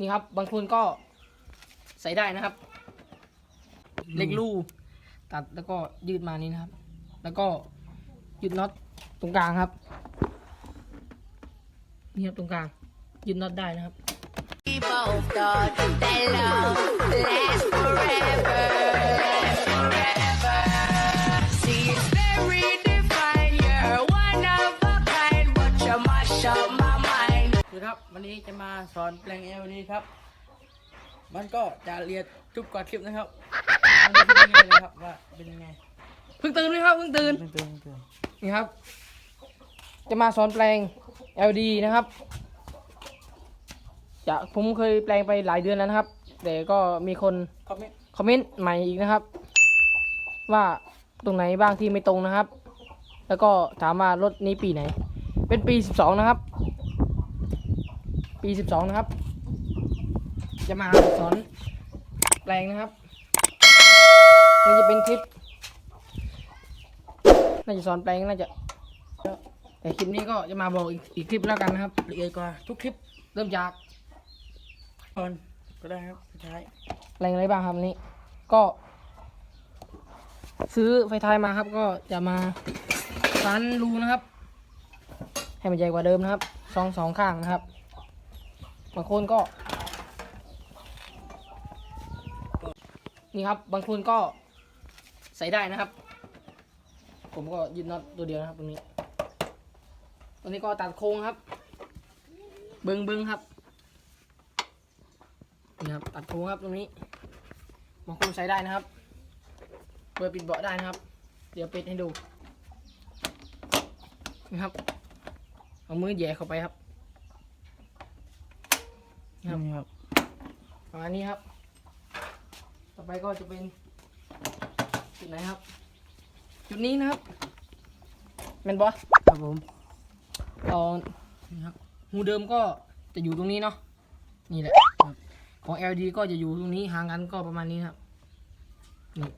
นี่ครับ บางคนก็ใส่ได้นะครับ เล็กลูตัดแล้วก็ยืดมานี้นะครับ แล้วก็ยืดน็อตตรงกลางครับนี่ครับตรงกลางยืดน็อตได้นะครับ both thought that love lasts forever, lasts forever. คือครับ วันนี้จะมาสอนแปลงเอลนี้ครับ มันก็จะเรียนทุกกว่าคลิปนะครับมันจะเป็นยังไงนะครับว่าเป็นยังไงเพิ่งตื่นไหมครับเพิ่งตื่นเตือนเตือนเตือนนี่ครับ จะมาสอนแปลง LD นะครับจะผมเคยแปลงไปหลายเดือนแล้วนะครับ แต่ก็มีคนคอมเมนต์คอมเมนต์ใหม่อีกนะครับ ว่าตรงไหนบ้างที่ไม่ตรงนะครับ แล้วก็ถามว่า รถนี้ปีไหน เป็นปี 12 นะครับ ปี 12 นะครับ จะมาสอนแปลงนะครับนี่จะเป็นคลิปน่าจะสอนแปลงน่าจะ แต่คลิปนี้ก็จะมาบอกอีกอีกคลิปแล้วกันนะครับละเอียดกว่าทุกคลิปเริ่มจากก่อนก็ได้ครับสุดท้แปลงอะไรบ้างครับนนี้ ก็ ซื้อไฟท้ายมาครับ ก็จะมาฟันรูนะครับ ให้มันใหญ่กว่าเดิมนะครับสองสองข้างนะครับ บางคนก็ นี่ครับ บางคนก็ใส่ได้นะครับ ผมก็ยึดน็อตตัวเดียวนะครับตรงนี้ตรงนี้ก็ตัดโค้งครับ เบิงเบิงครับนี่ครับตัดโค้งครับตรงนี้บางคนใช้ได้นะครับ เปิดปิดเบาะได้นะครับ เดี๋ยวปิดให้ดูนะครับ เอามือแย่เข้าไปครับ ครับ นี่ครับประมาณนี้ครับ ต่อไปก็จะเป็นจุดไหนครับ จุดนี้นะครับเป็นบอสครับผมเอานี่ครับหูเดิมก็จะอยู่ตรงนี้เนาะนี่แหละครับของ LD ก็จะอยู่ตรงนี้ห่างกันก็ประมาณนี้นะครับนี่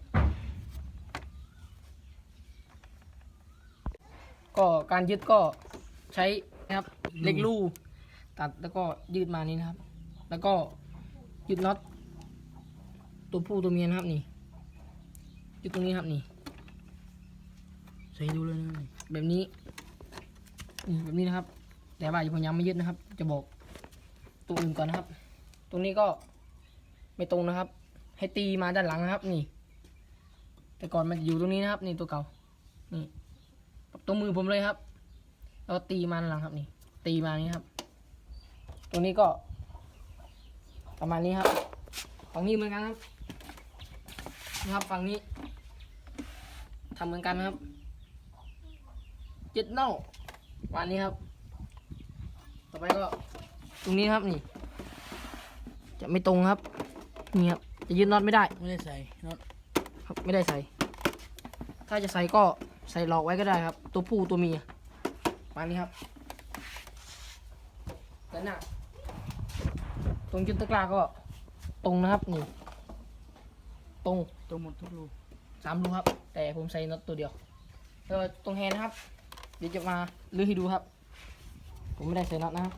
ก็การยึดก็ใช้นะครับเหล็กลูตัดแล้วก็ยืดมานี่นะครับ แล้วก็ยึดน็อตตัวผู้ตัวเมียนะครับนี่ยึดตรงนี้ครับนี่ใส่ดูเลยนะแบบนี้นี่แบบนี้นะครับ แต่ว่าผมยังไม่ยึดนะครับ จะบอกตรงอื่นก่อนนะครับ ตรงนี้ก็ไม่ตรงนะครับ ให้ตีมาด้านหลังนะครับ นี่ แต่ก่อนมันอยู่ตรงนี้นะครับ นี่ตัวเก่านี่ตรงมือผมเลยครับแล้วตีมาด้านหลังครับ นี่ ตีมานี้ครับ ตรงนี้ก็ ประมาณนี้ครับฝั่งนี้เหมือนกันครับนะครับฝั่งนี้ทำเหมือนกันนะครับยึดเน่าวันนี้ครับ ต่อไปก็ตรงนี้ครับนี่ จะไม่ตรงครับ นี่ครับ จะยึดน็อตไม่ได้ ไม่ได้ใส่น็อตครับไม่ได้ใส่ ถ้าจะใส่ก็ใส่หลอกไว้ก็ได้ครับ ตัวผู้ตัวเมียมานี้ครับแล้วน่ะ ตรงยึดตะกร้าก็ตรงนะครับนี่ ตรงตรงหมดทุกรูสามรูครับ แต่ผมใส่น็อตตัวเดียวแล้วตรงแฮนด์นะครับ เดี๋ยวจะมาลื้อให้ดูครับ ผมไม่ได้ใส่น็อตนะครับ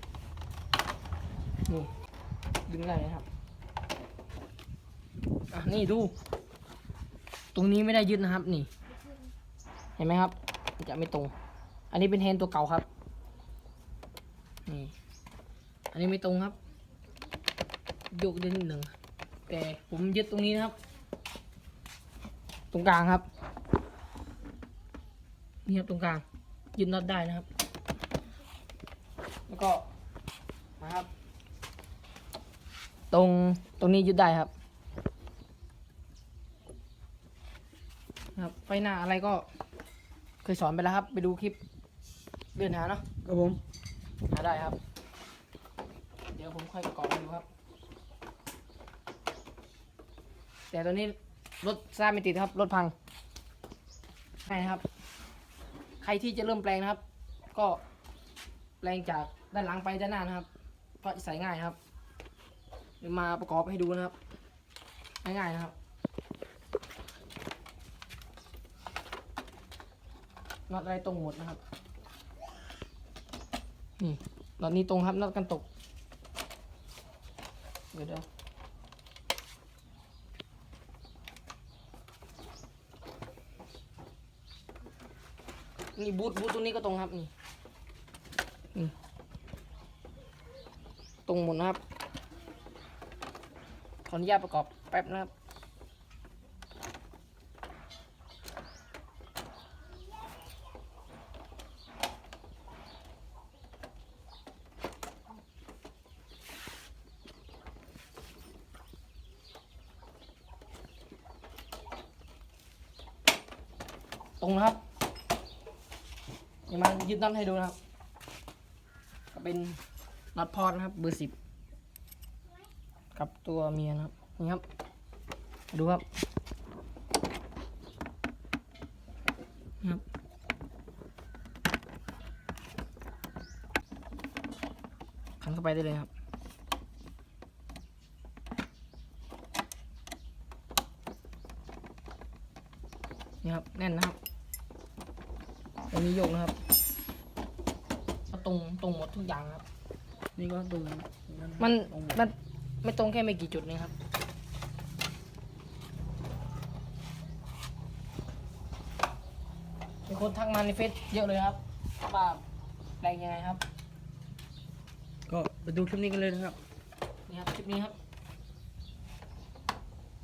นี่ดึงได้เลยครับอะนี่ดู ตรงนี้ไม่ได้ยึดนะครับนี่ เห็นไหมครับมันจะไม่ตรง อันนี้เป็นแฮนด์ตัวเก่าครับนี่อันนี้ไม่ตรงครับ โยกได้นิดหนึ่งแต่ผมยึดตรงนี้นะครับ ตรงกลางครับ นี่ครับตรงกลางยึดน็อตได้นะครับ แล้วก็นะครับ ตรงตรงนี้ยึดได้ครับนะครับไฟหน้าอะไรก็เคยสอนไปแล้วครับ ไปดูคลิปเลื่อนหาเนาะครับผมหาได้ครับ เดี๋ยวผมค่อยกรอกให้ดูครับ แต่ตอนนี้รถสร้างไม่ติดครับ รถพังใช่ครับ ใครที่จะเริ่มแปลงนะครับ ก็แปลงจากด้านหลังไปด้านหน้านะครับ เพราะใส่ง่ายครับเดี๋ยวมาประกอบให้ดูนะครับ ง่ายๆนะครับน็อตอะไรตรงหมดนะครับ นี่น็อตนี้ตรงครับน็อตกันตก เดี๋ยวเดี๋ยว นี่บูทบูทตรงนี้ก็ตรงครับนี่นี่ตรงหมดนะครับ ขออนุญาตประกอบแป๊บนะครับตรงนะครับ ดี๋ยวมายึดน็อตให้ดูนะครับ ก็เป็นน็อตพอดนะครับเบอร์สิบกับตัวเมียนะครับนี่ครับ ดูครับครับขันเข้าไปได้เลยครับนี่ครับแน่นนะครับ อันนี้โยกนะครับก็ตรงตรงหมดทุกอย่างครับ นี่ก็ตรงมันตรงหดมันไม่ตรงแค่ไม่กี่จุดนี่ครับ มีคนทักมาในเฟซเยอะเลยครับว่าแปลงยังไงครับ ก็ไปดูคลิปนี้กันเลยนะครับ นี่ครับคลิปนี้ครับ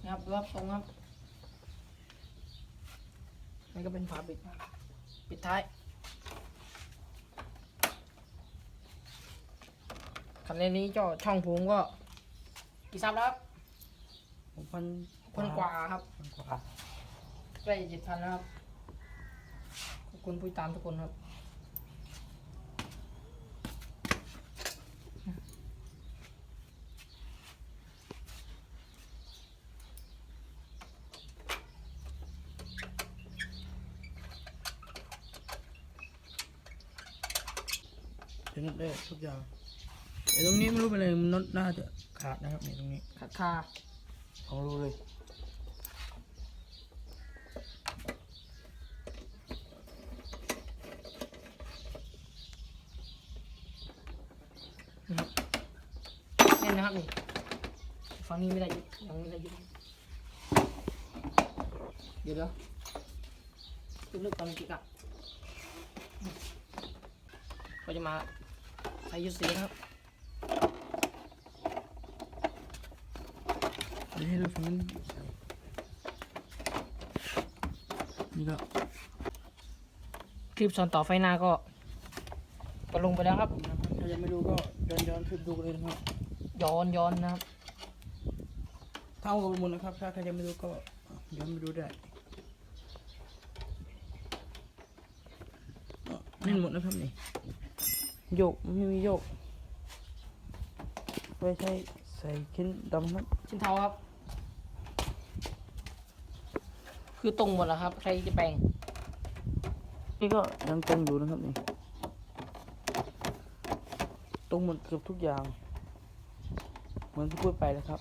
นี่ครับดูครับตรงครับนี่ก็เป็นฝาปิด ปิดท้ายคันนี้เจ้าช่องผมก็กี่ซับแล้วครับหกพันพันกว่าครับพันกว่าใกล้เจ็ดพันแล้วครับขอบคุณผู้ติดตามทุกคนครับ เดี๋ยวน็อตได้ ทุกอย่างเดี๋ยวตรงนี้ไม่รู้เป็นอะไรมันน่าจะขาดนะครับนี่ตรงนี้ขาดคาลองดูเลยแน่นนะครับนี่ฝั่งนี้ไม่ได้ยึดยังไม่ได้ยึดเดี๋ยวเดี๋ยวลึกตอนนี้กิกอะก็จะมา ใส่ยุดสีนะครับเดี๋ยวให้ดูฝั่งนั้นนี่ก็คลิปสอนต่อไฟหน้าก็ก็ลงไปแล้วครับ ถ้ายังไม่ดูก็ย้อนย้อนคลิปดูกันเลยนะครับ ย้อนย้อนนะครับเท่ากับหมดนะครับ ถ้าใครยังไม่ดูก็ย้อนไปดูได้อะนี่หมดนะครับนี่ โยกไม่มีโยกไว้ใช้ใส่ชิ้นดำครับชิ้นเท้าครับ คือตรงหมดแล้วครับ ใครจะแปลงนี่ก็ยังตรงอยู่นะครับนี่ตรงหมดเกือบทุกอย่าง เหมือนที่พูดไปแล้วครับ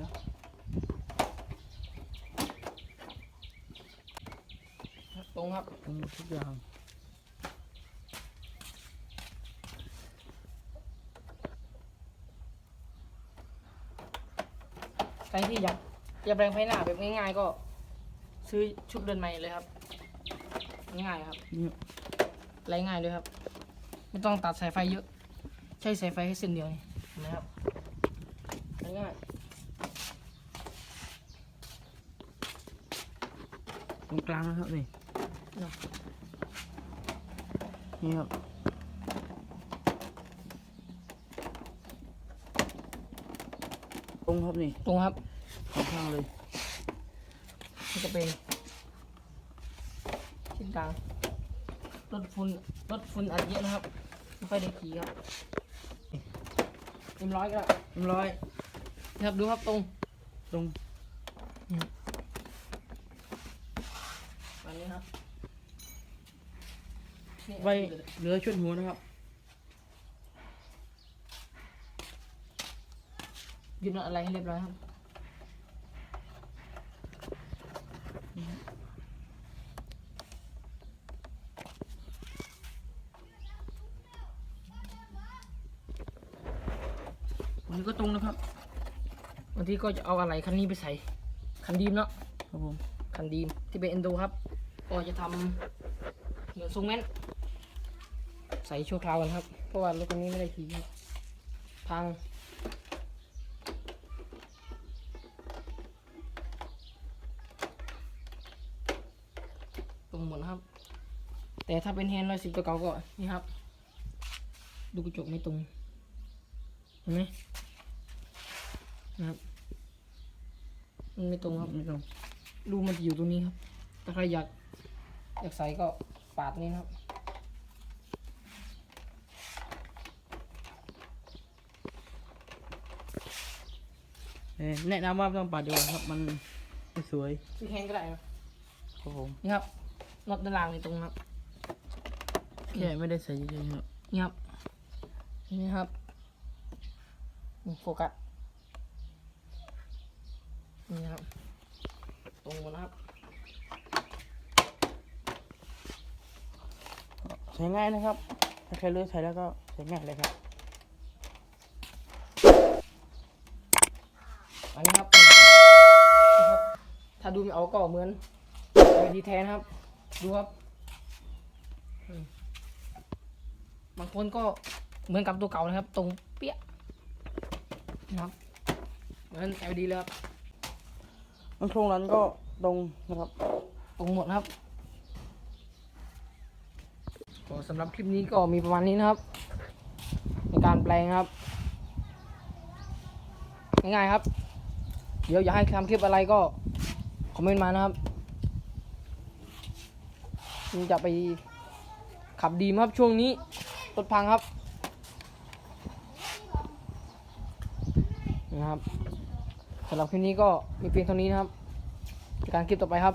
นะตรงครับตรงหมดทุกอย่าง รที่อยากอยากแปลงไฟหน้าแบบง่ายๆก็ ซื้อชุดเดินใหม่เลยครับ ง่ายๆครับนี่ไรง่ายเลยครับ ไม่ต้องตัดสายไฟเยอะ ใช้สายไฟแค่เส้นเดียวนี่เห็นไหมครับง่ายตรงกลางนะครับนี่ๆเนาะนี่ครับ รงครับนี่ตรงครับข้างๆเลยนี่ก็เป็นชิ้นกลางรถฝุ่นรถฝุ่นอัดเยอะนะครับไม่ค่อยได้ขี่ครับเต็มร้อยก็ได้เรียบร้อยนะครับดูครับตรงตรงอันนี้ครับนี่ไว้เหลือชุดหัวนะครับ ยึดน็อตอะไรให้เรียบร้อยครับอันนี้ก็ตรงนะครับบางทีก็จะเอาอะไรคันนี้ไปใส่ คันดีมเนาะครับผมคันดีมที่เป็นเอนโดครับ ก็จะทำเหมือนทรงแม่นใส่ชั่วคราวกันครับ เพราะว่ารถคันนี้ไม่ได้ขี่ครับพัง แต่ถ้าเป็นแฮนด์ร้อยสิบตัวเก่าก็นี่ครับ ดูกระจกไม่ตรง เห็นไหมนะครับมันไม่ตรงครับไม่ตรงรูมันจะอยู่ตรงนี้ครับ ถ้าใครอยากอยากใส่ก็ปาดนี้นะครับเอ่อแนะนำว่าไม่ต้องปัดดีกว่าครับ มันไม่สวยซื้อแฮนด์ก็ได้นะครับผมนี่ครับน็อตด้านล่างในตรงนะครับ แค่ไม่ได้ใส่เยอะๆครับนี่ครับนี่ครับนี่โฟกัสนี่ครับ ตรงหมดนะครับ ใช้ง่ายนะครับ ถ้าใครเลือกใช้แล้วก็ใช้ง่ายเลยครับ อันนี้ครับนี่ครับ ถ้าดูไม่เอาก็เหมือนไอดีแทนครับ ดูครับอืม บางคนก็เหมือนกับตัวเก่านะครับ ตรงเปี้ยนะครับเหมือน LED เลยครับมันโครงนั้นก็ตรงนะครับ ตรงหมดนะครับก็สำหรับคลิปนี้ก็มีประมาณนี้นะครับ ในการแปลงครับ ง่ายๆครับ เดี๋ยวอยากให้ทำคลิปอะไรก็ คอมเมนต์มานะครับผมจะไปขับดีมครับช่วงนี้ ต้นพังครับนะครับสำหรับคลิปนี้ก็มีเพียงเท่านี้นะครับการคลิปต่อไปครับ